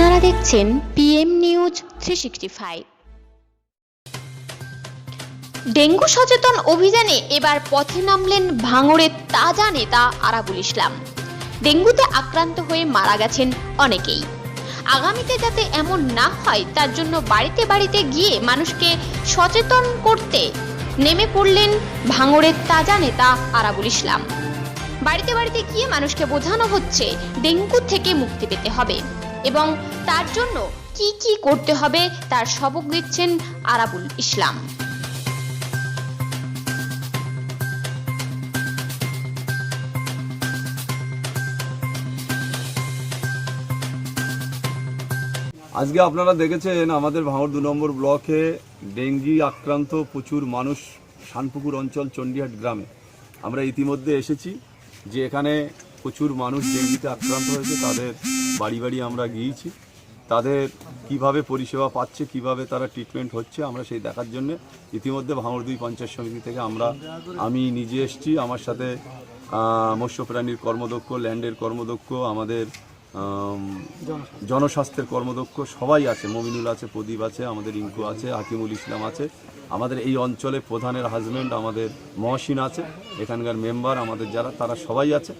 দেখছেন PM news three sixty five dengue সচেতন অভিযানে এবার পথে নামলেন ভাঙড়ের তাজা নেতা আরাবুল ইসলাম। ডেঙ্গুতে আক্রান্ত হয়ে মারা গেছেন অনেকেই। আগামীতে যাতে এমন না হয়, তার জন্য বাড়িতে বাড়িতে গিয়ে মানুষকে সচেতন করতে নেমে পড়লেন ভাঙড়ের তাজা নেতা আরাবুল ইসলাম। বাড়িতে বাড়িতে গিয়ে মানুষকে বোঝানো হচ্ছে, ডেঙ্গু থেকে মুক্তি পেতে হবে। এবং তার জন্য কি কি করতে হবে তার সবক দিচ্ছেন আরাবুল ইসলাম। আজকে আপনারা দেখেছেন আমাদের ভাঙড় দু নম্বর ব্লকে ডেঙ্গি আক্রান্ত প্রচুর মানুষ শানপুকুর অঞ্চল চণ্ডীহাট গ্রামে। আমরা ইতিমধ্যে এসেছি যে এখানে প্রচুর মানুষ ডেঙ্গিতে আক্রান্ত হয়েছে, তাদের বাড়ি বাড়ি আমরা গিয়েছি। তাদের কীভাবে পরিষেবা পাচ্ছে কীভাবে তারা ট্রিটমেন্ট হচ্ছে আমরা সেই দেখার জন্য ইতিমধ্যে ভাঙড় দুই পঞ্চায়েত সমিতি থেকে আমরা আমি নিজে এসেছি আমার সাথে আহ, মৎস্য প্রাণীর কর্মদক্ষ ল্যান্ডের কর্মদক্ষ আমাদের জনস্বাস্থ্যের কর্মদক্ষ সবাই আছে। মমিনুল আছে প্রদীপ আছে আমাদের ইঙ্কু আছে হাকিমুল ইসলাম আছে। আমাদের এই অঞ্চলে প্রধানের হাজব্যান্ড আমাদের মহসিন আছে। এখানকার মেম্বার আমাদের যারা তারা সবাই আছে।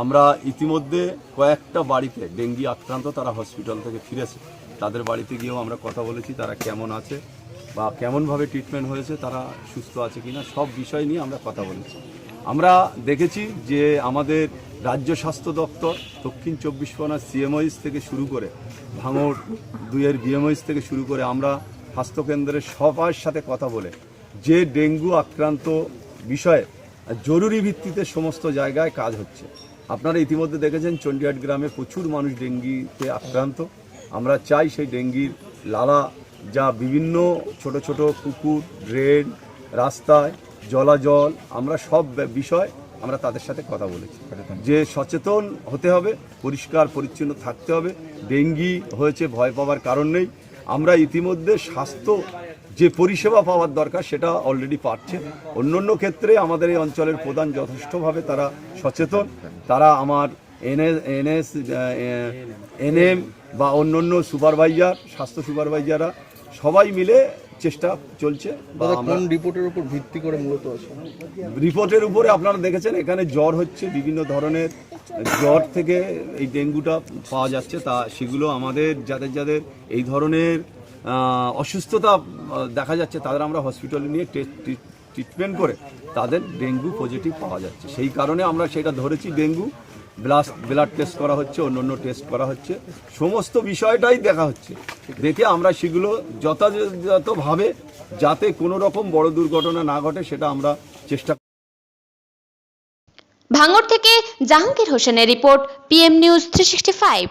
আমরা ইতিমধ্যে কয়েকটা বাড়িতে ডেঙ্গি আক্রান্ত তারা হসপিটাল থেকে ফিরেছে। তাদের বাড়িতে গিয়েও আমরা কথা বলেছি, তারা কেমন আছে বা কেমনভাবে ট্রিটমেন্ট হয়েছে, তারা সুস্থ আছে কিনা, সব বিষয় নিয়ে আমরা কথা বলেছি। আমরা দেখেছি যে আমাদের রাজ্য স্বাস্থ্য দপ্তর দক্ষিণ চব্বিশ পরগনা সিএমওইস থেকে শুরু করে ভাঙড় দুইয়ের বিএমওইস থেকে শুরু করে আমরা স্বাস্থ্যকেন্দ্রের সবার সাথে কথা বলে যে ডেঙ্গু আক্রান্ত বিষয়ে জরুরি ভিত্তিতে সমস্ত জায়গায় কাজ হচ্ছে। আপনারা ইতিমধ্যে দেখেছেন চণ্ডীহাট গ্রামে প্রচুর মানুষ ডেঙ্গিতে আক্রান্ত। আমরা চাই সেই ডেঙ্গির লালা যা বিভিন্ন ছোট ছোট পুকুর ড্রেন, রাস্তায় জলাজল, আমরা সব বিষয় আমরা তাদের সাথে কথা বলেছি। যে সচেতন হতে হবে, পরিষ্কার, পরিচ্ছন্ন থাকতে হবে। ডেঙ্গি হয়েছে, ভয় পাওয়ার কারণ নেই। আমরা ইতিমধ্যে স্বাস্থ্য যে পরিষেবা পাওয়ার দরকার সেটা অলরেডি পাচ্ছে অন্য অন্য ক্ষেত্রে আমাদের এই অঞ্চলের প্রধান যথেষ্টভাবে তারা সচেতন। তারা আমার এনএস এনএস এনএম বা অন্য অন্য সুপারভাইজার স্বাস্থ্য সুপারভাইজাররা সবাই মিলে চেষ্টা চলছে বা কোন রিপোর্টের উপর ভিত্তি করে মূলত রিপোর্টের উপরে আপনারা দেখেছেন এখানে জ্বর হচ্ছে বিভিন্ন ধরনের জ্বর থেকে এই ডেঙ্গুটা পাওয়া যাচ্ছে। তা সেগুলো আমাদের যাদের যাদের এই ধরনের অসুস্থতা দেখা যাচ্ছে তাদের আমরা হসপিটালে নিয়ে ট্রিটমেন্ট করে তাদের ডেঙ্গু পজিটিভ পাওয়া যাচ্ছে। সেই কারণে আমরা সেটা ধরেছি ডেঙ্গু ব্লাড ব্লাড টেস্ট করা হচ্ছে অন্য অন্য টেস্ট করা হচ্ছে। সমস্ত বিষয়টাই দেখা হচ্ছে। দেখে আমরা সেগুলো যথাযথভাবে যাতে কোনো রকম বড় দুর্ঘটনা না ঘটে, সেটা আমরা চেষ্টা ভাঙড় থেকে জাহাঙ্গীর হোসেনের report PM news three sixty five